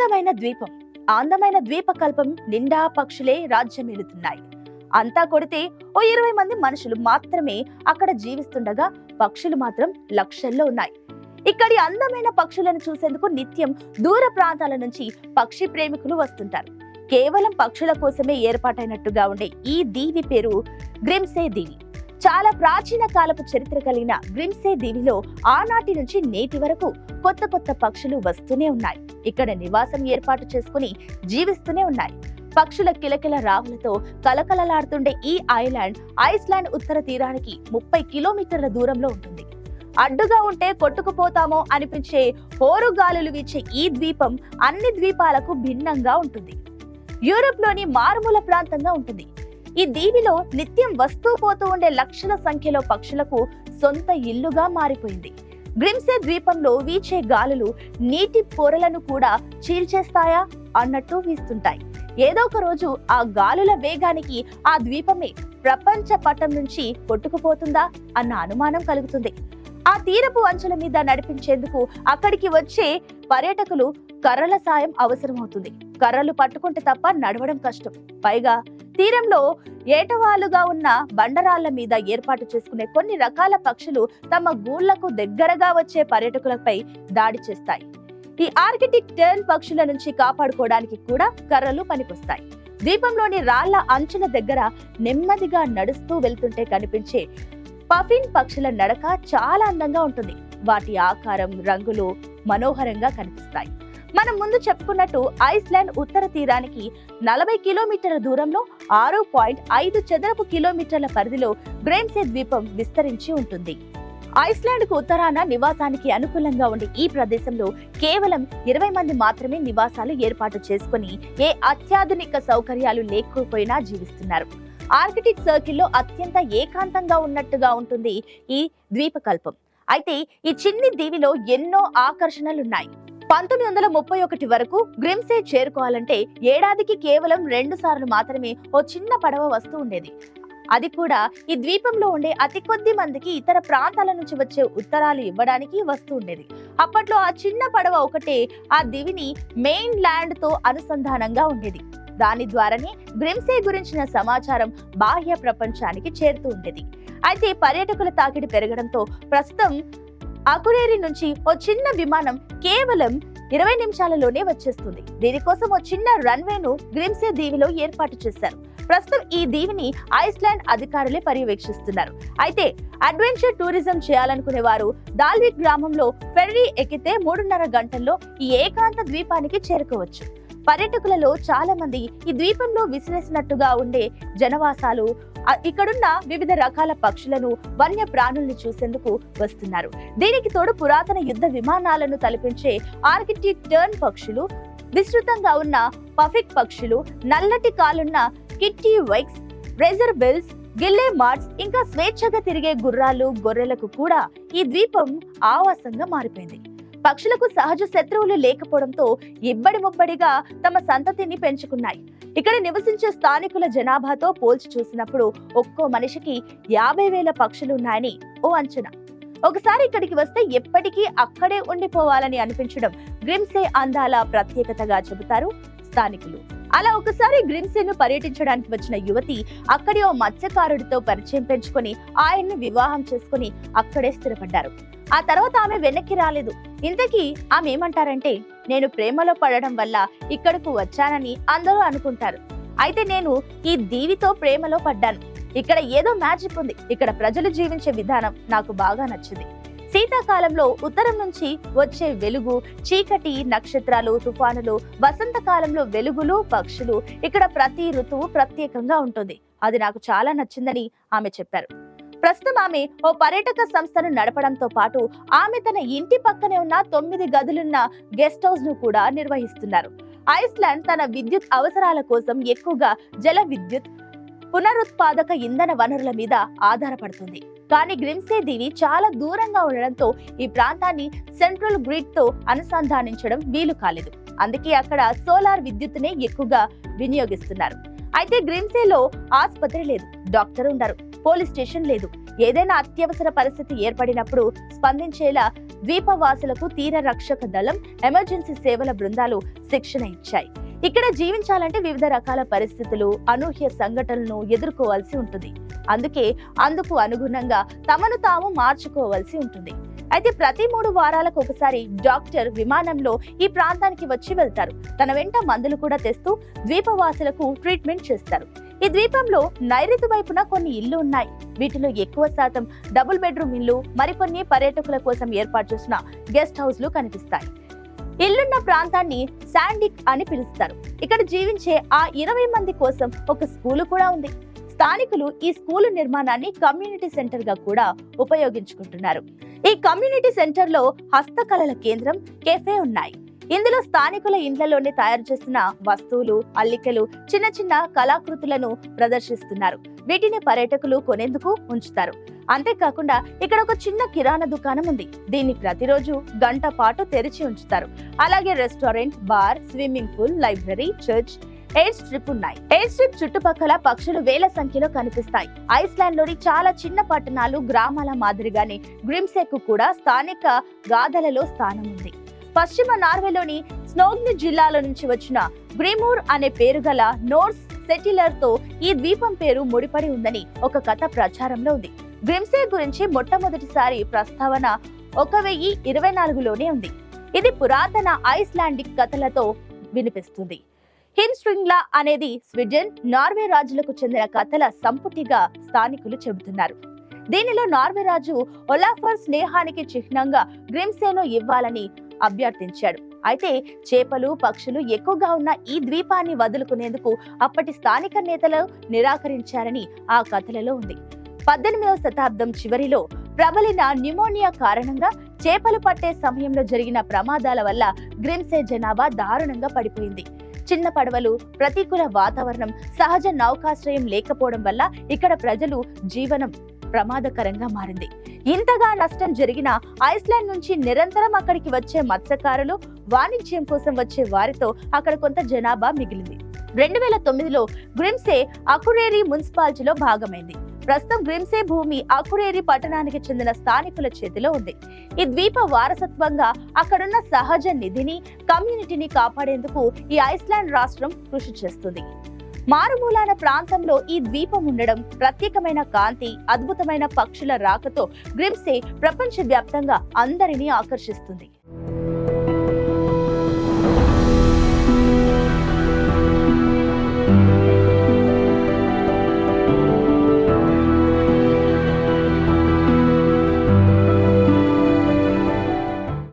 అందమైన ద్వీపం అందమైన ద్వీపకల్పం నిండా పక్షులే రాజ్యమేలుతున్నాయి అంతా కొడితే ఓ ఇరవై మంది మనుషులు మాత్రమే అక్కడ జీవిస్తుండగా పక్షులు మాత్రం లక్షల్లో ఉన్నాయి. ఇక్కడి అందమైన పక్షులను చూసేందుకు నిత్యం దూర ప్రాంతాల నుంచి పక్షి ప్రేమికులు వస్తుంటారు. కేవలం పక్షుల కోసమే ఏర్పాటైనట్టుగా ఉండే ఈ దీవి పేరు గ్రిమ్సే దీవి. చాలా ప్రాచీన కాలపు చరిత్ర కలిగిన గ్రిమ్సే దీవిలో ఆనాటి నుంచి నేటి వరకు కొత్త కొత్త పక్షులు వస్తూనే ఉన్నాయి. ఇక్కడ నివాసం ఏర్పాటు చేసుకుని జీవిస్తూనే ఉన్నాయి. పక్షుల కిలకిల రావులతో కలకలలాడుతుండే ఈ ఐలాండ్ ఐస్లాండ్ ఉత్తర తీరానికి ముప్పై కిలోమీటర్ల దూరంలో ఉంటుంది. అడ్డుగా ఉంటే కొట్టుకుపోతామో అనిపించే హోరుగాలులు వీచే ఈ ద్వీపం అన్ని ద్వీపాలకు భిన్నంగా ఉంటుంది. యూరోప్లోని మారుమూల ప్రాంతంగా ఉంటుంది. ఈ దీవిలో నిత్యం వస్తూ పోతూ ఉండే లక్షల సంఖ్యలో పక్షులకు సొంత ఇల్లుగా మారిపోయింది. గ్రిమ్సే ద్వీపంలో వీచే గాలులు నీటి పొరలను కూడా చీల్చేస్తాయా అన్నట్టు వీస్తుంటాయి. ఏదో ఒక రోజు ఆ గాలుల వేగానికి ఆ ద్వీపమే ప్రపంచ పటం నుంచి కొట్టుకుపోతుందా అన్న అనుమానం కలుగుతుంది. ఆ తీరపు అంచుల మీద నడిపించేందుకు అక్కడికి వచ్చే పర్యాటకులు కర్రల సాయం అవసరమవుతుంది. కర్రలు పట్టుకుంటే తప్ప నడవడం కష్టం. పైగా తీరంలో ఏటవాలుగా ఉన్న బండరాళ్ళ మీద ఏర్పాటు చేసుకునే కొన్ని రకాల పక్షులు తమ గూళ్ళకు దగ్గరగా వచ్చే పర్యాటకులపై దాడి చేస్తాయి. ఈ ఆర్కిటిక్ టర్న్ పక్షుల నుంచి కాపాడుకోవడానికి కూడా కర్రలు పనికొస్తాయి. ద్వీపంలోని రాళ్ళ అంచుల దగ్గర నెమ్మదిగా నడుస్తూ వెళ్తుంటే కనిపించే పఫిన్ పక్షుల నడక చాలా అందంగా ఉంటుంది. వాటి ఆకారం రంగులు మనోహరంగా కనిపిస్తాయి. మనం ముందు చెప్పుకున్నట్టు ఐస్లాండ్ ఉత్తర తీరానికి నలభై కిలోమీటర్ల దూరంలో ఆరు పాయింట్ ఐదు చదరపు కిలోమీటర్ల పరిధిలో గ్రేమ్సే ద్వీపం విస్తరించి ఉంటుంది. ఐస్లాండ్కు ఉత్తరాన నివాసానికి అనుకూలంగా ఉండే ఈ ప్రదేశంలో కేవలం ఇరవై మంది మాత్రమే నివాసాలు ఏర్పాటు చేసుకుని ఏ అత్యాధునిక సౌకర్యాలు లేకపోయినా జీవిస్తున్నారు. ఆర్కిటిక్ సర్కిల్లో అత్యంత ఏకాంతంగా ఉన్నట్టుగా ఉంటుంది ఈ ద్వీపకల్పం. అయితే ఈ చిన్ని దీవిలో ఎన్నో ఆకర్షణలున్నాయి. పంతొమ్మిది వందల ముప్పై ఒకటి వరకు గ్రిమ్సే చేరుకోవాలంటే ఏడాదికి కేవలం రెండు సార్లు మాత్రమే ఓ చిన్న పడవ వస్తూ ఉండేది. అది కూడా ఈ ద్వీపంలో ఉండే అతి కొద్ది మందికి ఇతర ప్రాంతాల నుంచి వచ్చే ఉత్తరాలు ఇవ్వడానికి వస్తూ ఉండేది. అప్పట్లో ఆ చిన్న పడవ ఒకటే ఆ దివిని మెయిన్ ల్యాండ్తో అనుసంధానంగా ఉండేది. దాని ద్వారానే గ్రిమ్సే గురించిన సమాచారం బాహ్య ప్రపంచానికి చేరుతూ ఉండేది. అయితే పర్యాటకుల తాకిడి పెరగడంతో ప్రస్తుతం అకురేరి నుంచి ఓ చిన్న విమానం కేవలం ఇరవై నిమిషాలలోనే వచ్చేస్తుంది. దీనికోసం ఓ చిన్న రన్వేను గ్రిమ్సే దీవిలో ఏర్పాటు చేశారు. ప్రస్తుతం ఈ దీవిని ఐస్లాండ్ అధికారులే పర్యవేక్షిస్తున్నారు. అయితే అడ్వెంచర్ టూరిజం చేయాలనుకునే వారు దాల్విక్ గ్రామంలో ఫెర్రీ ఎక్కితే మూడున్నర గంటల్లో ఈ ఏకాంత ద్వీపానికి చేరుకోవచ్చు. పర్యాటకులలో చాలా మంది ఈ ద్వీపంలో విసిరేసినట్టుగా ఉండే జనవాసాలు ఇక్కడున్న వివిధ రకాల పక్షులను వన్య ప్రాణుల్ని చూసేందుకు వస్తున్నారు. దీనికి తోడు పురాతన యుద్ధ విమానాలను తలపించే ఆర్కిటిక్ టర్న్ పక్షులు విస్తృతంగా ఉన్న పఫిక్ పక్షులు నల్లటి కాలున్న kittiwakes razorbills guillemots ఇంకా స్వేచ్ఛగా తిరిగే గుర్రాలు గొర్రెలకు కూడా ఈ ద్వీపం ఆవాసంగా మారిపోయింది. పక్షులకు సహజ శత్రువులు లేకపోవడంతో ఇబ్బడి ముబ్బడిగా తమ సంతతిని పెంచుకున్నాయి. ఇక్కడ నివసించే స్థానికుల జనాభాతో పోల్చి చూసినప్పుడు ఒక్కో మనిషికి యాభై వేల పక్షులు ఉన్నాయని ఓ అంచనా. ఒకసారి ఇక్కడికి వస్తే ఎప్పటికీ అక్కడే ఉండిపోవాలని అనిపించడం గ్రిమ్సే అందాల ప్రత్యేకతగా చెబుతారు స్థానికులు. అలా ఒకసారి గ్రిమ్సేను పర్యటించడానికి వచ్చిన యువతి అక్కడి ఓ మత్స్యకారుడితో పరిచయం పెంచుకొని ఆయన్ని వివాహం చేసుకుని అక్కడే స్థిరపడ్డారు. ఆ తర్వాత ఆమె వెనక్కి రాలేదు. ఇంతకీ ఆమె ఏమంటారంటే నేను ప్రేమలో పడడం వల్ల ఇక్కడకు వచ్చానని అందరూ అనుకుంటారు. అయితే నేను ఈ దీవితో ప్రేమలో పడ్డాను. ఇక్కడ ఏదో మ్యాజిక్ ఉంది. ఇక్కడ ప్రజలు జీవించే విధానం నాకు బాగా నచ్చింది. శీతాకాలంలో ఉత్తరం నుంచి వచ్చే వెలుగు చీకటి నక్షత్రాలు తుఫానులు వసంతకాలంలో వెలుగులు పక్షులు. ఇక్కడ ప్రతి ఋతువు ప్రత్యేకంగా ఉంటుంది. అది నాకు చాలా నచ్చిందని ఆమె చెప్పారు. ప్రస్తుతం ఆమె ఓ పర్యాటక సంస్థను నడపడంతో పాటు ఆమె తన ఇంటి పక్కనే ఉన్న తొమ్మిది గదులున్న గెస్ట్ హౌస్ను కూడా నిర్వహిస్తున్నారు. ఐస్లాండ్ తన విద్యుత్ అవసరాల కోసం ఎక్కువగా జల విద్యుత్ పునరుత్పాదక ఇంధన వనరుల మీద ఆధారపడుతుంది. కానీ గ్రిమ్సే దీవి చాలా దూరంగా ఉండడంతో ఈ ప్రాంతాన్ని సెంట్రల్ గ్రిడ్తో అనుసంధానించడం వీలు కాలేదు. అందుకే అక్కడ సోలార్ విద్యుత్తునే ఎక్కువగా వినియోగిస్తున్నారు. అయితే గ్రిమ్సేలో ఆసుపత్రి లేదు డాక్టర్ ఉండరు పోలీస్ స్టేషన్ లేదు. ఏదైనా అత్యవసర పరిస్థితి ఏర్పడినప్పుడు స్పందించేలా ద్వీపవాసులకు తీర రక్షక దళం ఎమర్జెన్సీ సేవల బృందాలు శిక్షణ ఇచ్చాయి. ఇక్కడ జీవించాలంటే వివిధ రకాల పరిస్థితులు అనూహ్య సంఘటనలను ఎదుర్కోవాల్సి ఉంటుంది. అందుకే అందుకు అనుగుణంగా తమను తాము మార్చుకోవాల్సి ఉంటుంది. అయితే ప్రతి మూడు వారాలకు ఒకసారి డాక్టర్ విమానంలో ఈ ప్రాంతానికి వచ్చి వెళ్తారు. తన వెంట మందులు కూడా తెస్తూ ద్వీపవాసులకు ట్రీట్మెంట్ చేస్తారు. ఈ ద్వీపంలో నైరుతి వైపున కొన్ని ఇల్లు ఉన్నాయి. వీటిలో ఎక్కువ శాతం డబుల్ బెడ్రూమ్ ఇల్లు మరికొన్ని పర్యాటకుల కోసం ఏర్పాటు చేసిన గెస్ట్ హౌస్లు కనిపిస్తాయి. ఇల్లున్న ప్రాంతాన్ని శాండిక్ అని పిలుస్తారు. ఇక్కడ జీవించే ఆ ఇరవై మంది కోసం ఒక స్కూలు కూడా ఉంది. స్థానికులు ఈ స్కూలు నిర్మాణాన్ని కమ్యూనిటీ సెంటర్గా కూడా ఉపయోగించుకుంటున్నారు. ఈ కమ్యూనిటీ సెంటర్లో హస్తకళల కేంద్రం కెఫే ఉన్నాయి. ఇందులో స్థానికుల ఇండ్లలోనే తయారు చేసిన వస్తువులు అల్లికలు చిన్న చిన్న కళాకృతులను ప్రదర్శిస్తున్నారు. వీటిని పర్యాటకులు కొనేందుకు ఉంచుతారు. అంతేకాకుండా ఇక్కడ ఒక చిన్న కిరాణా దుకాణం ఉంది. దీన్ని ప్రతిరోజు గంట పాటు తెరిచి ఉంచుతారు. అలాగే restaurant bar swimming pool library church airstrip ఉన్నాయి. ఎయిర్ స్ట్రిప్ చుట్టుపక్కల పక్షులు వేల సంఖ్యలో కనిపిస్తాయి. ఐస్లాండ్లోని చాలా చిన్న పట్టణాలు గ్రామాల మాదిరిగానే గ్రిమ్సెక్ కూడా స్థానిక గాథలలో స్థానం ఉంది. పశ్చిమ నార్వేలోని స్నోగ్ని జిల్లాల నుంచి వచ్చిన గ్రిమూర్ అనే పేరు గల నోర్స్ సెటిలర్తో ఈ ద్వీపం పేరు ముడిపడి ఉందని ఒక కథ ప్రచారంలో ఉంది. గ్రిమ్సే గురించి మొట్టమొదటిసారి ప్రస్తావన ఒక వెయ్యి ఇరవై నాలుగులోనే ఉంది. ఇది పురాతన ఐస్లాండిక్ కథలతో వినిపిస్తుంది. హిన్స్ట్రింగ్లా అనేది స్వీడన్ నార్వే రాజులకు చెందిన కథల సంపుటిగా స్థానికులు చెబుతున్నారు. దీనిలో నార్వే రాజు ఒలాఫర్ స్నేహానికి చిహ్నంగా గ్రిమ్సేను ఇవ్వాలని అభ్యర్థించాడు. అయితే చేపలు పక్షులు ఎక్కువగా ఉన్న ఈ ద్వీపాన్ని వదులుకునేందుకు అప్పటి స్థానిక నేతలు నిరాకరించారని ఆ కథలలో ఉంది. పద్దెనిమిదవ శతాబ్దం చివరిలో ప్రబలిన న్యూమోనియా కారణంగా చేపలు పట్టే సమయంలో జరిగిన ప్రమాదాల వల్ల గ్రిమ్సే జనాభా దారుణంగా పడిపోయింది. చిన్న పడవలు ప్రతికూల వాతావరణం సహజ నౌకాశ్రయం లేకపోవడం వల్ల ఇక్కడ ప్రజలు జీవనం ప్రమాదకరంగా మారింది. ఇంతగా నష్టం జరిగిన ఐస్లాండ్ నుంచి నిరంతరం అక్కడికి వచ్చే మత్స్యకారులు వాణిజ్యం కోసం వచ్చే వారితో అక్కడ కొంత జనాభా మిగిలింది. రెండు వేల తొమ్మిదిలో గ్రిమ్సే అకురేరి మున్సిపాలిటీలో భాగమైంది. ప్రస్తుతం గ్రిమ్సే భూమి అకురేరి పట్టణానికి చెందిన స్థానికుల చేతిలో ఉంది. ఈ ద్వీప వారసత్వంగా అక్కడున్న సహజ నిధిని కమ్యూనిటీని కాపాడేందుకు ఈ ఐస్లాండ్ రాష్ట్రం కృషి చేస్తుంది. మారుమూలాన ప్రాంతంలో ఈ ద్వీపం ఉండడం ప్రత్యేకమైన కాంతి అద్భుతమైన పక్షుల రాకతో గ్రిమ్సే ప్రపంచవ్యాప్తంగా అందరినీ ఆకర్షిస్తుంది.